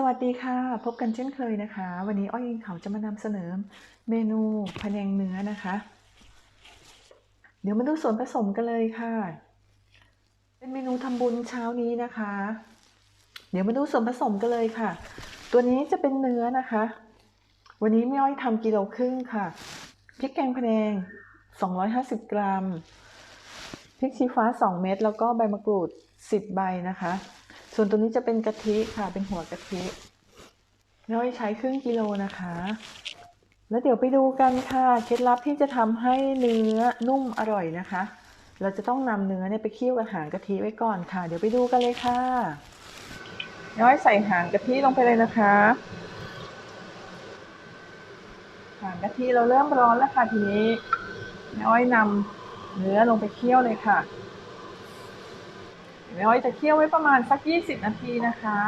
สวัสดีค่ะ พบกันเช่นเคยนะคะ วันนี้อ้อยอิงเขาจะมานำเสนอเมนูพะแนงเนื้อนะคะ เดี๋ยวมาดูส่วนผสมกันเลยค่ะ เป็นเมนูทำบุญเช้านี้นะคะ เดี๋ยวมาดูส่วนผสมกันเลยค่ะ ตัวนี้จะเป็นเนื้อนะคะ วันนี้แม่อ้อยทำกิโลครึ่งค่ะพริกแกงพะแนง 250 กรัมพริกชี้ฟ้า 2 เม็ดแล้วก็ใบมะกรูด 10 ใบนะคะ ส่วนตัวนี้จะเป็นกะทิค่ะ เป็นหัวกะทิน้อยใช้ครึ่งกิโลนะคะ แล้วเดี๋ยวไปดูกันค่ะ เคล็ดลับที่จะทำให้เนื้อนุ่มอร่อยนะคะ เราจะต้องนำเนื้อเนี่ยไปเคี่ยวกับหางกะทิไว้ก่อนค่ะ เดี๋ยวไปดูกันเลยค่ะ น้อยใส่หางกะทิลงไปเลยนะคะ หางกะทิเราเริ่มร้อนแล้วค่ะทีนี้ น้อยนำเนื้อลงไปเคี่ยวเลยค่ะ แม่อ้อยจะเคี่ยวไว้ประมาณสัก 20 นาทีนะคะ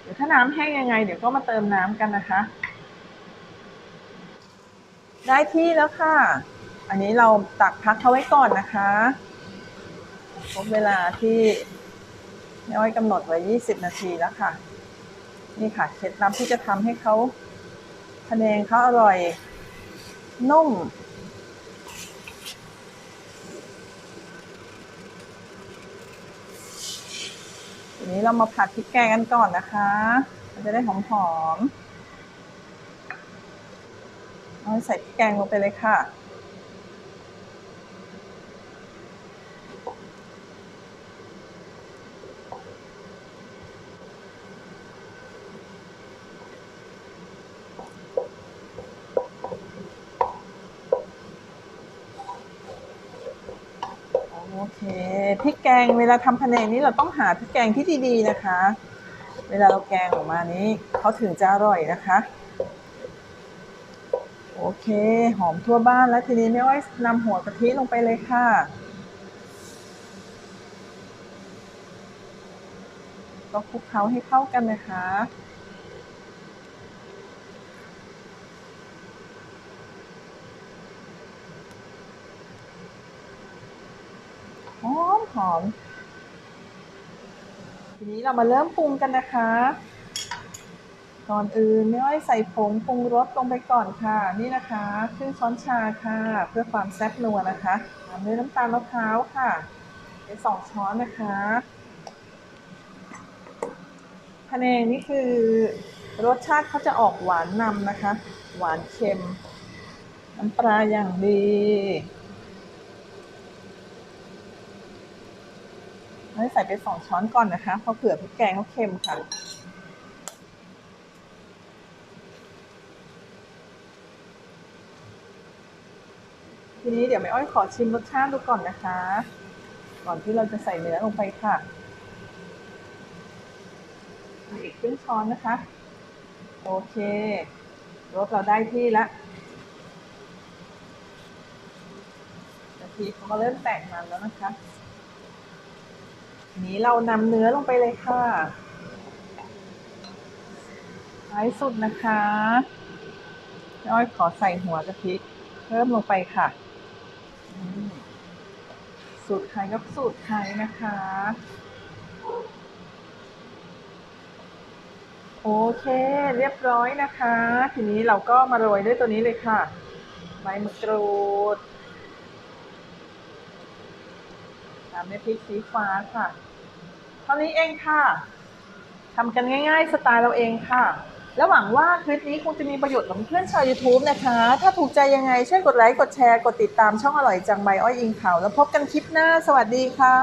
เดี๋ยวถ้าน้ำแห้งยังไง เดี๋ยวก็มาเติมน้ำกันนะคะ ได้ที่แล้วค่ะ อันนี้เราตักพักเขาไว้ก่อนนะคะครบเวลาที่แม่อ้อยกำหนดไว้ 20 นาทีแล้วค่ะ นี่ค่ะเคล็ดลับที่จะทำให้เขาพะแนงเขาอร่อยนุ่ม นี้เรามาผัดพริกแกงกันก่อนนะคะ มันจะได้หอมๆเอาใส่พริกแกงลงไปเลยค่ะ เคพริกแกงเวลาทำพะแนงนี้เราต้องหาพริกแกงที่ดีๆนะคะ เวลาเราแกงออกมานี้เขาถึงจะอร่อยนะคะ โอเค หอมทั่วบ้านแล้วทีนี้แม่อ้อยนำหัวกะทิลงไปเลยค่ะ ก็คลุกเคล้าให้เข้ากันนะคะ หอมหอมทีนี้เรามาเริ่มปรุงกันนะคะ ก่อนอื่นแม่อ้อยใส่ผงปรุงรสลงไปก่อนค่ะ นี่นะคะครึ่งช้อนชาค่ะ เพื่อความแซ่บนัวนะคะตามด้วยน้ำตาลมะพร้าวค่ะเป็นสองช้อนนะคะพะแนงนี่คือรสชาติเขาจะออกหวานนำนะคะ หวานเค็มน้ำปลาอย่างดี ให้ใส่ไปสองช้อนก่อนนะคะ เพราะเผื่อพริกแกงเขาเค็มค่ะ ทีนี้เดี๋ยวแม่อ้อยขอชิมรสชาติดูก่อนนะคะ ก่อนที่เราจะใส่เนื้อลงไปค่ะอีกครึ่งช้อนนะคะ โอเครสเราได้ที่แล้วกะทิเขาก็เริ่มแตกมันแล้วนะคะ นี้เรานำเนื้อลงไปเลยค่ะท้ายสุดนะคะน้อยขอใส่หัวกะทิเพิ่มลงไปค่ะสูตรใครก็สูตรใครนะคะ โอเค เรียบร้อยนะคะ ทีนี้เราก็มาโรยด้วยตัวนี้เลยค่ะ ใบมะกรูด ตามด้วยพริกสีฟ้าค่ะ เท่านี้เองค่ะทำกันง่ายๆ สไตล์เราเองค่ะ แล้วหวังว่าคลิปนี้คงจะมีประโยชน์กับเพื่อนชาว YouTube นะคะ ถ้าถูกใจยังไงช่วยกดไลค์ กดแชร์ กดติดตามช่องอร่อยจังใบอ้อยอิงเขาแล้วพบกันคลิปหน้า สวัสดีค่ะ